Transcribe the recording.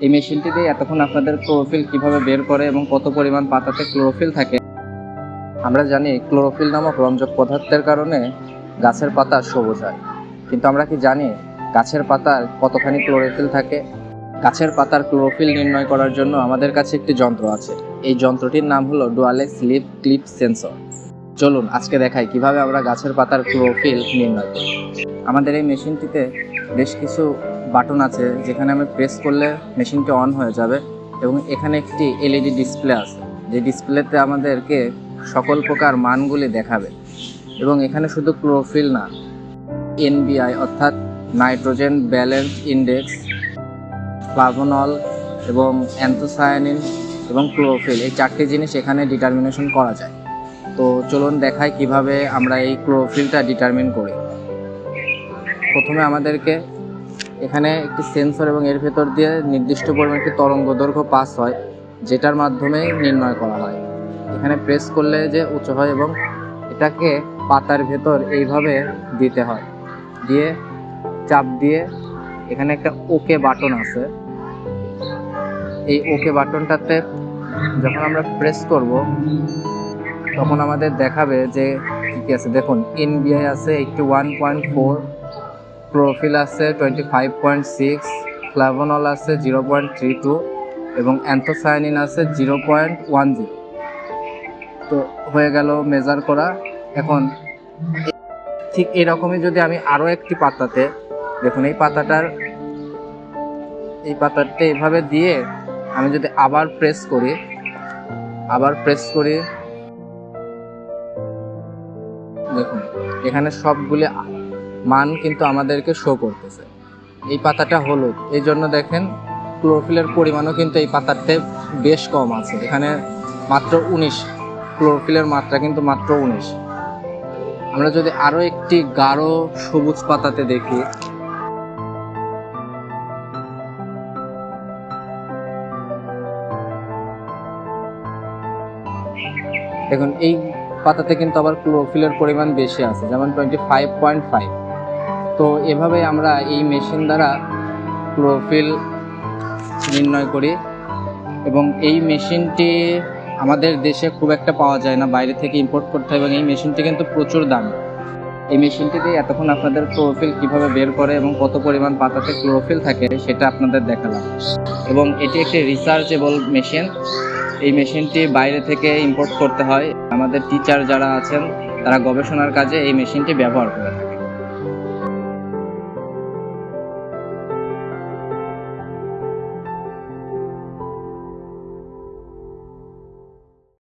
এই মেশিনটি দিয়ে এতক্ষণ আপনাদের ক্লোরোফিল কীভাবে বের করে এবং কত পরিমাণ পাতাতে ক্লোরোফিল থাকে, আমরা জানি ক্লোরোফিল নামক রঞ্জক পদার্থের কারণে গাছের পাতা সবুজ হয়। কিন্তু আমরা কি জানি গাছের পাতার কতখানি ক্লোরোফিল থাকে? গাছের পাতার ক্লোরোফিল নির্ণয় করার জন্য আমাদের কাছে একটি যন্ত্র আছে। এই যন্ত্রটির নাম হলো ডুয়ালে স্লিপ ক্লিপ সেন্সর চলুন আজকে দেখাই কীভাবে আমরা গাছের পাতার ক্লোরোফিল নির্ণয় করি। আমাদের এই মেশিনটিতে বেশ কিছু বাটন আছে, যেখানে আমি প্রেস করলে মেশিনটি অন হয়ে যাবে এবং এখানে একটি এলইডি ডিসপ্লে আছে। যে ডিসপ্লেতে আমাদেরকে সকল প্রকার মানগুলি দেখাবে এবং এখানে শুধু ক্লোরোফিল না এনবিআই অর্থাৎ নাইট্রোজেন ব্যালেন্স ইন্ডেক্স ফ্লাভোনল এবং অ্যান্থোসায়ানিন এবং ক্লোরোফিল এই চারটি জিনিস এখানে ডিটারমিনেশন করা যায়। তো চলুন দেখাই কীভাবে আমরা এই ক্লোরোফিলটা ডিটারমিন করি। প্রথমে আমাদেরকে এখানে একটি সেন্সর এবং এর ভেতর দিয়ে নির্দিষ্ট পরিমাণ একটি তরঙ্গ দৈর্ঘ্য পাস হয়, যেটার মাধ্যমে নির্ণয় করা হয়। এখানে প্রেস করলে যে উঁচু হয় এবং এটাকে পাতার ভেতর এইভাবে দিতে হয়। দিয়ে চাপ দিয়ে এখানে একটা ওকে বাটন আছে। এই ওকে বাটনটাতে যখন আমরা প্রেস করব, তখন আমাদের দেখাবে যে কি কি আছে। দেখুন এনবিআই আছে এইটটি ওয়ান পয়েন্ট ফোর প্রোফিল আছে twenty five point six flavonol আছে জিরো পয়েন্ট থ্রি টু এবং অ্যান্থোসায়ানিন আছে জিরো পয়েন্ট ওয়ান জিরো তো হয়ে গেল মেজার করা। এখন ঠিক এরকমই যদি আমি আরও একটি পাতাতে, দেখুন এই পাতাটার, এই পাতাটা এইভাবে দিয়ে আমি যদি আবার প্রেস করি, আবার প্রেস করি, দেখুন এখানে সবগুলি মান কিন্তু আমাদেরকে শো করতেছে। এই পাতাটা হলুদ। এই জন্য দেখেন ক্লোরোফিলের পরিমাণও কিন্তু এই পাতাতে বেশ কম আছে। এখানে মাত্র উনিশ। ক্লোরোফিলের মাত্রা কিন্তু মাত্র উনিশ। আমরা যদি আরও একটি গাঢ় সবুজ পাতাতে দেখি। দেখুন, এই পাতাতে কিন্তু আবার ক্লোরোফিলের পরিমাণ বেশি আছে, যেমন টোয়েন্টি ফাইভ পয়েন্ট ফাইভ তো এভাবে আমরা এই মেশিন দ্বারা ক্লোরোফিল নির্ণয় করি এবং এই মেশিনটি আমাদের দেশে খুব একটা পাওয়া যায় না, বাইরে থেকে ইম্পোর্ট করতে হয় এবং এই মেশিনটি কিন্তু প্রচুর দামি। এই মেশিনটিতে এতক্ষণ আপনাদের ক্লোরোফিল কীভাবে বের করে এবং কত পরিমাণ পাতাতে ক্লোরোফিল থাকে সেটা আপনাদের দেখালাম। এবং এটি একটি রিসার্চেবল মেশিন এই মেশিনটি বাইরে থেকে ইম্পোর্ট করতে হয়। আমাদের টিচার যারা আছেন, তারা গবেষণার কাজে এই মেশিনটি ব্যবহার করে